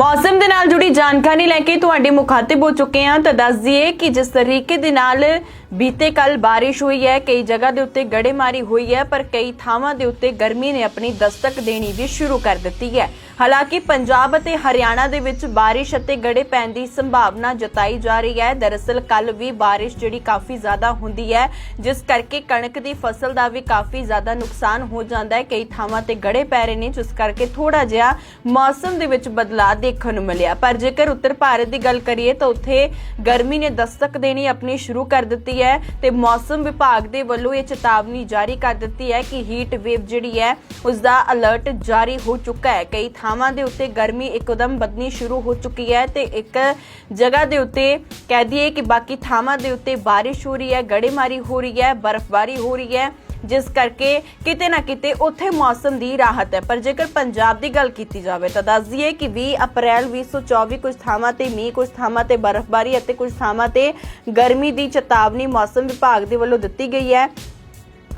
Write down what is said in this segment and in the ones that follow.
ਮੌਸਮ ਦੇ ਨਾਲ ਜੁੜੀ ਜਾਣਕਾਰੀ ਲੈ ਕੇ ਤੁਹਾਡੇ ਮੁਖਾਤਿਬ ਹੋ ਚੁੱਕੇ ਹਾਂ। ਤਾਂ ਦੱਸ ਦਈਏ ਕਿ ਜਿਸ ਤਰੀਕੇ ਦੇ ਨਾਲ ਬੀਤੇ ਕੱਲ ਬਾਰਿਸ਼ ਹੋਈ ਹੈ, ਕਈ ਜਗ੍ਹਾ ਦੇ ਉੱਤੇ ਗੜੇਮਾਰੀ ਹੋਈ ਹੈ, ਪਰ ਕਈ ਥਾਵਾਂ ਦੇ ਉੱਤੇ ਗਰਮੀ ਨੇ ਆਪਣੀ ਦਸਤਕ ਦੇਣੀ ਵੀ ਸ਼ੁਰੂ ਕਰ ਦਿੱਤੀ ਹੈ। ਹਾਲਾਂਕਿ ਪੰਜਾਬ ਅਤੇ ਹਰਿਆਣਾ ਦੇ ਵਿੱਚ ਬਾਰਿਸ਼ ਅਤੇ ਗੜੇ ਪੈਣ ਦੀ ਸੰਭਾਵਨਾ ਜਤਾਈ ਜਾ ਰਹੀ ਹੈ। ਦਰਅਸਲ ਕੱਲ ਵੀ ਬਾਰਿਸ਼ ਜਿਹੜੀ ਕਾਫੀ ਜ਼ਿਆਦਾ ਹੁੰਦੀ ਹੈ, ਜਿਸ ਕਰਕੇ ਕਣਕ ਦੀ ਫਸਲ ਦਾ ਵੀ ਕਾਫੀ ਜ਼ਿਆਦਾ ਨੁਕਸਾਨ ਹੋ ਜਾਂਦਾ ਹੈ। ਕਈ ਥਾਵਾਂ ਤੇ ਗੜੇ ਪੈ ਰਹੇ ਨੇ, ਜਿਸ ਕਰਕੇ ਥੋੜਾ ਜਿਹਾ ਮੌਸਮ ਦੇ ਵਿੱਚ ਬਦਲਾਅ ਦੇਖਣ ਨੂੰ ਮਿਲਿਆ। ਪਰ ਜੇਕਰ ਉੱਤਰ ਭਾਰਤ ਦੀ ਗੱਲ ਕਰੀਏ ਤਾਂ ਉੱਥੇ ਗਰਮੀ ਨੇ ਦਸਤਕ ਦੇਣੀ ਆਪਣੀ ਸ਼ੁਰੂ ਕਰ ਦਿੱਤੀ ਹੈ ਤੇ ਮੌਸਮ ਵਿਭਾਗ ਦੇ ਵੱਲੋਂ ਇਹ ਚੇਤਾਵਨੀ ਜਾਰੀ ਕਰ ਦਿੱਤੀ ਹੈ ਕਿ ਹੀਟ ਵੇਵ ਜਿਹੜੀ ਹੈ ਉਸ ਦਾ ਅਲਰਟ ਜਾਰੀ ਹੋ ਚੁੱਕਾ ਹੈ। ਕਈ ਥਾਵਾਂ ਦੇ ਉੱਤੇ ਗਰਮੀ ਇੱਕਦਮ ਵਧਣੀ ਸ਼ੁਰੂ ਹੋ ਚੁੱਕੀ ਹੈ ਤੇ ਇੱਕ ਜਗ੍ਹਾ ਦੇ ਉੱਤੇ ਕਹਿ ਦਈਏ ਕਿ ਬਾਕੀ ਥਾਵਾਂ ਦੇ ਉੱਤੇ ਬਾਰਿਸ਼ ਹੋ ਰਹੀ ਹੈ, ਗੜੇਮਾਰੀ ਹੋ ਰਹੀ ਹੈ, ਬਰਫ਼ਬਾਰੀ ਹੋ ਰਹੀ ਹੈ। ਜਿਸ ਕਰਕੇ ਕਿਤੇ ਨਾ ਕਿਤੇ ਉੱਥੇ ਮੌਸਮ ਦੀ ਰਾਹਤ ਹੈ। ਪਰ ਜੇਕਰ ਪੰਜਾਬ ਦੀ ਗੱਲ ਕੀਤੀ ਜਾਵੇ ਤਾਂ ਦੱਸ ਦਈਏ ਕਿ 20 ਅਪ੍ਰੈਲ 2024 ਕੁਝ ਥਾਵਾਂ ਤੇ ਮੀਂਹ, ਕੁਝ ਥਾਵਾਂ ਤੇ ਬਰਫ਼ਬਾਰੀ ਅਤੇ ਕੁਝ ਥਾਵਾਂ ਤੇ ਗਰਮੀ ਦੀ ਚੇਤਾਵਨੀ ਮੌਸਮ ਵਿਭਾਗ ਦੇ ਵੱਲੋਂ ਦਿੱਤੀ ਗਈ ਹੈ।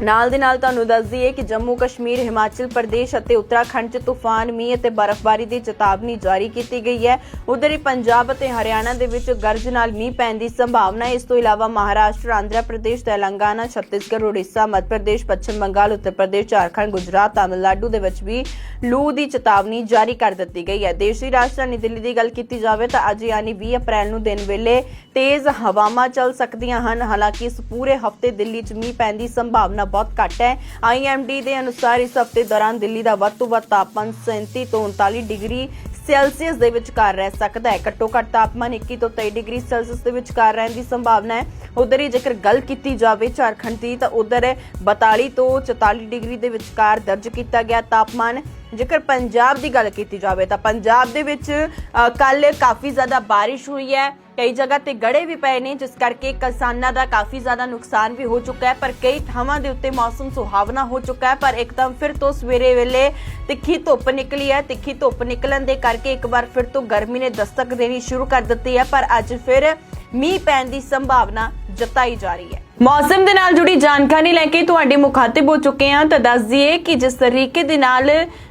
ਨਾਲ ਦੇ ਨਾਲ ਤੁਹਾਨੂੰ ਦੱਸ ਦਈਏ ਕਿ ਜੰਮੂ ਕਸ਼ਮੀਰ, ਹਿਮਾਚਲ ਪ੍ਰਦੇਸ਼ ਅਤੇ ਉੱਤਰਾਖੰਡ 'ਚ ਤੂਫਾਨ, ਮੀਂਹ ਅਤੇ ਬਰਫ਼ਬਾਰੀ ਦੀ ਚੇਤਾਵਨੀ ਜਾਰੀ ਕੀਤੀ ਗਈ ਹੈ। ਉਧਰ ਹੀ ਪੰਜਾਬ ਅਤੇ ਹਰਿਆਣਾ ਦੇ ਵਿੱਚ ਗਰਜ ਨਾਲ ਮੀਂਹ ਪੈਣ ਦੀ ਸੰਭਾਵਨਾ ਹੈ। ਇਸ ਤੋਂ ਇਲਾਵਾ ਮਹਾਰਾਸ਼ਟਰ, ਆਂਧਰਾ ਪ੍ਰਦੇਸ਼, ਤੇਲੰਗਾਨਾ, ਛੱਤੀਸਗੜ੍ਹ, ਉੜੀਸਾ, ਮੱਧ ਪ੍ਰਦੇਸ਼, ਪੱਛਮ ਬੰਗਾਲ, ਉੱਤਰ ਪ੍ਰਦੇਸ਼, ਝਾਰਖੰਡ, ਗੁਜਰਾਤ, ਤਾਮਿਲਨਾਡੂ ਦੇ ਵਿੱਚ ਵੀ ਲੂ ਦੀ ਚੇਤਾਵਨੀ ਜਾਰੀ ਕਰ ਦਿੱਤੀ ਗਈ ਹੈ। ਦੇਸ਼ ਦੀ ਰਾਜਧਾਨੀ ਦਿੱਲੀ ਦੀ ਗੱਲ ਕੀਤੀ ਜਾਵੇ ਤਾਂ ਅੱਜ ਯਾਨੀ 20 ਅਪ੍ਰੈਲ ਨੂੰ ਦਿਨ ਵੇਲੇ ਤੇਜ਼ ਹਵਾਵਾਂ ਚੱਲ ਸਕਦੀਆਂ ਹਨ। ਹਾਲਾਂਕਿ ਇਸ ਪੂਰੇ ਹਫ਼ਤੇ ਦਿੱਲੀ 'ਚ ਮੀਂਹ ਪੈਣ ਦੀ ਸੰਭਾਵਨਾ ਬਹੁਤ ਘੱਟ ਹੈ। ਆਈਐਮਡੀ ਦੇ ਅਨੁਸਾਰ ਇਸ ਹਫ਼ਤੇ ਦੌਰਾਨ ਦਿੱਲੀ ਦਾ ਵੱਧ ਤੋਂ ਵੱਧ ਤਾਪਮਾਨ 37 ਤੋਂ 39 ਡਿਗਰੀ ਸੈਲਸੀਅਸ ਦੇ ਵਿਚਕਾਰ ਰਹਿ ਸਕਦਾ ਹੈ। ਘੱਟੋ ਘੱਟ ਤਾਪਮਾਨ 21 ਤੋਂ 23 ਡਿਗਰੀ ਸੈਲਸੀਅਸ ਦੇ ਵਿਚਕਾਰ ਰਹਿਣ ਦੀ ਸੰਭਾਵਨਾ ਹੈ। ਉਧਰ ਹੀ ਜੇਕਰ ਗੱਲ ਕੀਤੀ ਜਾਵੇ ਝਾਰਖੰਡ ਦੀ ਤਾਂ ਉਧਰ 42 ਤੋਂ 44 ਡਿਗਰੀ ਦੇ ਵਿਚਕਾਰ ਦਰਜ ਕੀਤਾ ਗਿਆ ਤਾਪਮਾਨ ਜੇਕਰ ਪੰਜਾਬ ਦੀ ਗੱਲ ਕੀਤੀ ਜਾਵੇ ਤਾਂ ਪੰਜਾਬ ਦੇ ਵਿੱਚ ਕੱਲ ਕਾਫੀ ਜ਼ਿਆਦਾ ਬਾਰਿਸ਼ ਹੋਈ ਹੈ। ਕਈ ਜਗ੍ਹਾ ਤੇ ਗੜੇ ਵੀ ਪਏ ਨੇ, ਜਿਸ ਕਰਕੇ ਕਿਸਾਨਾਂ ਦਾ ਕਾਫੀ ਜ਼ਿਆਦਾ ਨੁਕਸਾਨ ਵੀ ਹੋ ਚੁੱਕਾ ਹੈ, ਪਰ ਕਈ ਥਾਵਾਂ ਦੇ ਉੱਤੇ ਮੌਸਮ ਸੁਹਾਵਣਾ ਹੋ ਚੁੱਕਾ ਹੈ, ਪਰ ਇੱਕਦਮ ਫਿਰ ਤੋਂ ਸਵੇਰੇ ਵੇਲੇ ਤਿੱਖੀ ਧੁੱਪ ਨਿਕਲੀ ਹੈ। ਤਿੱਖੀ ਧੁੱਪ ਨਿਕਲਣ ਦੇ ਕਰਕੇ ਇੱਕ ਵਾਰ ਫਿਰ ਤੋਂ ਗਰਮੀ ਨੇ ਦਸਤਕ ਦੇਣੀ ਸ਼ੁਰੂ ਕਰ ਦਿੱਤੀ ਹੈ, ਪਰ ਅੱਜ ਫਿਰ ਮੀਂਹ ਪੈਣ ਦੀ ਸੰਭਾਵਨਾ ਜਤਾਈ ਜਾ ਰਹੀ ਹੈ। ਮੌਸਮ ਦੇ ਨਾਲ ਜੁੜੀ ਜਾਣਕਾਰੀ ਲੈ ਕੇ ਤੁਹਾਡੇ ਮੁਖਾਤਿਬ ਹੋ ਚੁੱਕੇ ਹਾਂ। ਤਾਂ ਦੱਸ ਦਈਏ ਕਿ ਜਿਸ ਤਰੀਕੇ ਦੇ ਨਾਲ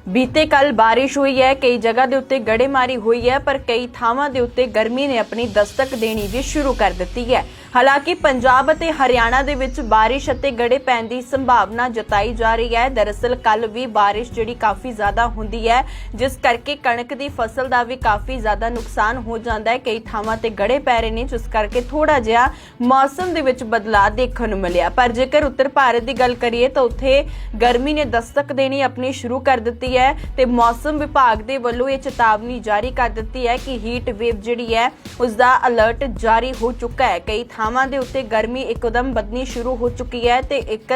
ਬੀਤੇ ਕੱਲ ਬਾਰਿਸ਼ ਹੋਈ ਹੈ, ਕਈ ਜਗ੍ਹਾ ਦੇ ਉੱਤੇ ਗੜੇਮਾਰੀ ਹੋਈ ਹੈ, ਪਰ ਕਈ ਥਾਵਾਂ ਦੇ ਉੱਤੇ ਗਰਮੀ ਨੇ ਆਪਣੀ ਦਸਤਕ ਦੇਣੀ ਵੀ ਸ਼ੁਰੂ ਕਰ ਦਿੱਤੀ ਹੈ। ਹਾਲਾਂਕਿ ਪੰਜਾਬ ਅਤੇ ਹਰਿਆਣਾ ਦੇ ਵਿੱਚ ਬਾਰਿਸ਼ ਅਤੇ ਗੜੇ ਪੈਣ ਦੀ ਸੰਭਾਵਨਾ ਜਤਾਈ ਜਾ ਰਹੀ ਹੈ। ਦਰਅਸਲ ਕੱਲ ਵੀ ਬਾਰਿਸ਼ ਜਿਹੜੀ ਕਾਫੀ ਜ਼ਿਆਦਾ ਹੁੰਦੀ ਹੈ, ਜਿਸ ਕਰਕੇ ਕਣਕ ਦੀ ਫਸਲ ਦਾ ਵੀ ਕਾਫੀ ਜ਼ਿਆਦਾ ਨੁਕਸਾਨ ਹੋ ਜਾਂਦਾ ਹੈ। ਕਈ ਥਾਵਾਂ ਤੇ ਗੜੇ ਪੈ ਰਹੇ ਨੇ, ਜਿਸ ਕਰਕੇ ਥੋੜਾ ਜਿਹਾ ਮੌਸਮ ਦੇ ਵਿੱਚ ਬਦਲਾਅ ਦੇਖਣ ਨੂੰ ਮਿਲਿਆ। ਪਰ ਜੇਕਰ ਉੱਤਰ ਭਾਰਤ ਦੀ ਗੱਲ ਕਰੀਏ ਤਾਂ ਉੱਥੇ ਗਰਮੀ ਨੇ ਦਸਤਕ ਦੇਣੀ ਆਪਣੀ ਸ਼ੁਰੂ ਕਰ ਦਿੱਤੀ ਹੈ ਤੇ ਮੌਸਮ ਵਿਭਾਗ ਦੇ ਵੱਲੋਂ ਇਹ ਚੇਤਾਵਨੀ ਜਾਰੀ ਕਰ ਦਿੱਤੀ ਹੈ ਕਿ ਹੀਟ ਵੇਵ ਜਿਹੜੀ ਹੈ ਉਸ ਦਾ ਅਲਰਟ ਜਾਰੀ ਹੋ ਚੁੱਕਾ ਹੈ। ਕਈ ਥਾਵਾਂ ਦੇ ਉੱਤੇ ਗਰਮੀ ਇੱਕਦਮ ਵਧਣੀ ਸ਼ੁਰੂ ਹੋ ਚੁੱਕੀ ਹੈ ਤੇ ਇੱਕ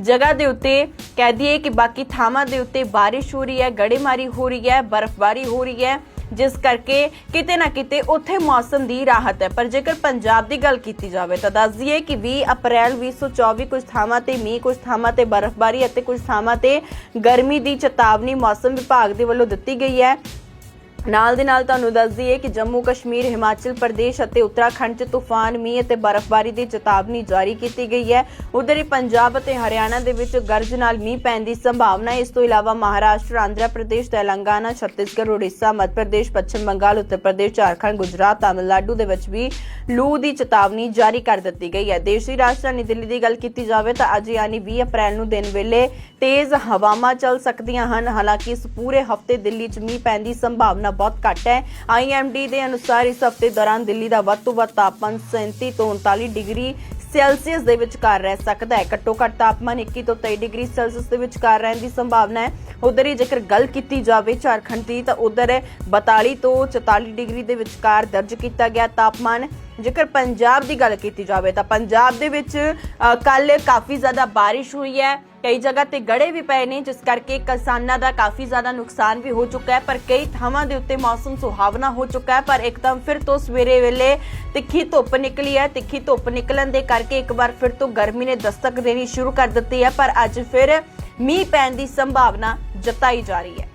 ਜਗ੍ਹਾ ਦੇ ਉੱਤੇ ਕਹਿ ਦਈਏ ਕਿ ਬਾਕੀ ਥਾਵਾਂ ਦੇ ਉੱਤੇ ਬਾਰਿਸ਼ ਹੋ ਰਹੀ ਹੈ, ਗੜੇਮਾਰੀ ਹੋ ਰਹੀ ਹੈ, ਬਰਫ਼ਬਾਰੀ ਹੋ ਰਹੀ ਹੈ। ਜਿਸ ਕਰਕੇ ਕਿਤੇ ਨਾ ਕਿਤੇ ਉੱਥੇ ਮੌਸਮ ਦੀ ਰਾਹਤ ਹੈ। ਪਰ ਜੇਕਰ ਪੰਜਾਬ ਦੀ ਗੱਲ ਕੀਤੀ ਜਾਵੇ ਤਾਂ ਦੱਸ ਦਈਏ ਕਿ 20 ਅਪ੍ਰੈਲ 2024 ਕੁਝ ਥਾਵਾਂ ਤੇ ਮੀਂਹ, ਕੁਝ ਥਾਵਾਂ ਤੇ ਬਰਫ਼ਬਾਰੀ ਅਤੇ ਕੁਝ ਥਾਵਾਂ ਤੇ ਗਰਮੀ ਦੀ ਚੇਤਾਵਨੀ ਮੌਸਮ ਵਿਭਾਗ ਦੇ ਵੱਲੋਂ ਦਿੱਤੀ ਗਈ ਹੈ। ਨਾਲ ਦੇ ਨਾਲ ਤੁਹਾਨੂੰ ਦੱਸ ਦਈਏ ਕਿ ਜੰਮੂ ਕਸ਼ਮੀਰ, ਹਿਮਾਚਲ ਪ੍ਰਦੇਸ਼ ਅਤੇ ਉੱਤਰਾਖੰਡ 'ਚ ਤੂਫਾਨ, ਮੀਂਹ ਅਤੇ ਬਰਫ਼ਬਾਰੀ ਦੀ ਚੇਤਾਵਨੀ ਜਾਰੀ ਕੀਤੀ ਗਈ ਹੈ। ਉਧਰ ਹੀ ਪੰਜਾਬ ਅਤੇ ਹਰਿਆਣਾ ਦੇ ਵਿੱਚ ਗਰਜ ਨਾਲ ਮੀਂਹ ਪੈਣ ਦੀ ਸੰਭਾਵਨਾ ਇਸ ਤੋਂ ਇਲਾਵਾ ਮਹਾਰਾਸ਼ਟਰ, ਆਂਧਰਾ ਪ੍ਰਦੇਸ਼, ਤੇਲੰਗਾਨਾ, ਛੱਤੀਸਗੜ੍ਹ, ਉੜੀਸਾ, ਮੱਧ ਪ੍ਰਦੇਸ਼, ਪੱਛਮ ਬੰਗਾਲ, ਉੱਤਰ ਪ੍ਰਦੇਸ਼, ਝਾਰਖੰਡ, ਗੁਜਰਾਤ, ਤਾਮਿਲਨਾਡੂ ਦੇ ਵਿੱਚ ਵੀ ਲੂ ਦੀ ਚੇਤਾਵਨੀ ਜਾਰੀ ਕਰ ਦਿੱਤੀ ਗਈ ਹੈ। ਦੇਸ਼ ਦੀ ਰਾਜਧਾਨੀ ਦਿੱਲੀ ਦੀ ਗੱਲ ਕੀਤੀ ਜਾਵੇ ਤਾਂ ਅੱਜ ਯਾਨੀ 20 ਅਪ੍ਰੈਲ ਨੂੰ ਦਿਨ ਵੇਲੇ ਤੇਜ਼ ਹਵਾਵਾਂ ਚੱਲ ਸਕਦੀਆਂ ਹਨ। ਹਾਲਾਂਕਿ ਇਸ ਪੂਰੇ ਹਫ਼ਤੇ ਦਿੱਲੀ 'ਚ ਮੀਂਹ ਪੈਣ ਦੀ ਸੰਭਾਵਨਾ ਬਹੁਤ ਘੱਟ ਹੈ। ਆਈਐਮਡੀ ਦੇ ਅਨੁਸਾਰ ਇਸ ਹਫ਼ਤੇ ਦੌਰਾਨ ਦਿੱਲੀ ਦਾ ਵੱਧ ਤੋਂ ਵੱਧ ਤਾਪਮਾਨ 37 ਤੋਂ 39 ਡਿਗਰੀ ਸੈਲਸੀਅਸ ਦੇ ਵਿਚਕਾਰ ਰਹਿ ਸਕਦਾ ਹੈ। ਘੱਟੋ ਘੱਟ ਤਾਪਮਾਨ 21 ਤੋਂ 23 ਡਿਗਰੀ ਸੈਲਸੀਅਸ ਦੇ ਵਿਚਕਾਰ ਰਹਿਣ ਦੀ ਸੰਭਾਵਨਾ ਹੈ। ਉਧਰ ਹੀ ਜੇਕਰ ਗੱਲ ਕੀਤੀ ਜਾਵੇ ਝਾਰਖੰਡ ਦੀ ਤਾਂ ਉਧਰ 42 ਤੋਂ 44 ਡਿਗਰੀ ਦੇ ਵਿਚਕਾਰ ਦਰਜ ਕੀਤਾ ਗਿਆ ਤਾਪਮਾਨ ਜੇਕਰ ਪੰਜਾਬ ਦੀ ਗੱਲ ਕੀਤੀ ਜਾਵੇ ਤਾਂ ਪੰਜਾਬ ਦੇ ਵਿੱਚ ਕੱਲ ਕਾਫੀ ਜ਼ਿਆਦਾ ਬਾਰਿਸ਼ ਹੋਈ ਹੈ। ਕਈ ਜਗ੍ਹਾ ਤੇ ਗੜੇ ਵੀ ਪਏ ਨੇ, ਜਿਸ ਕਰਕੇ ਕਿਸਾਨਾਂ ਦਾ ਕਾਫੀ ਜ਼ਿਆਦਾ ਨੁਕਸਾਨ ਵੀ ਹੋ ਚੁੱਕਾ ਹੈ, ਪਰ ਕਈ ਥਾਵਾਂ ਦੇ ਉੱਤੇ ਮੌਸਮ ਸੁਹਾਵਣਾ ਹੋ ਚੁੱਕਾ ਹੈ, ਪਰ ਇੱਕਦਮ ਫਿਰ ਤੋਂ ਸਵੇਰੇ ਵੇਲੇ ਤਿੱਖੀ ਧੁੱਪ ਨਿਕਲੀ ਹੈ। ਤਿੱਖੀ ਧੁੱਪ ਨਿਕਲਣ ਦੇ ਕਰਕੇ ਇੱਕ ਵਾਰ ਫਿਰ ਤੋਂ ਗਰਮੀ ਨੇ ਦਸਤਕ ਦੇਣੀ ਸ਼ੁਰੂ ਕਰ ਦਿੱਤੀ ਹੈ, ਪਰ ਅੱਜ ਫਿਰ ਮੀਂਹ ਪੈਣ ਦੀ ਸੰਭਾਵਨਾ ਜਤਾਈ ਜਾ ਰਹੀ ਹੈ।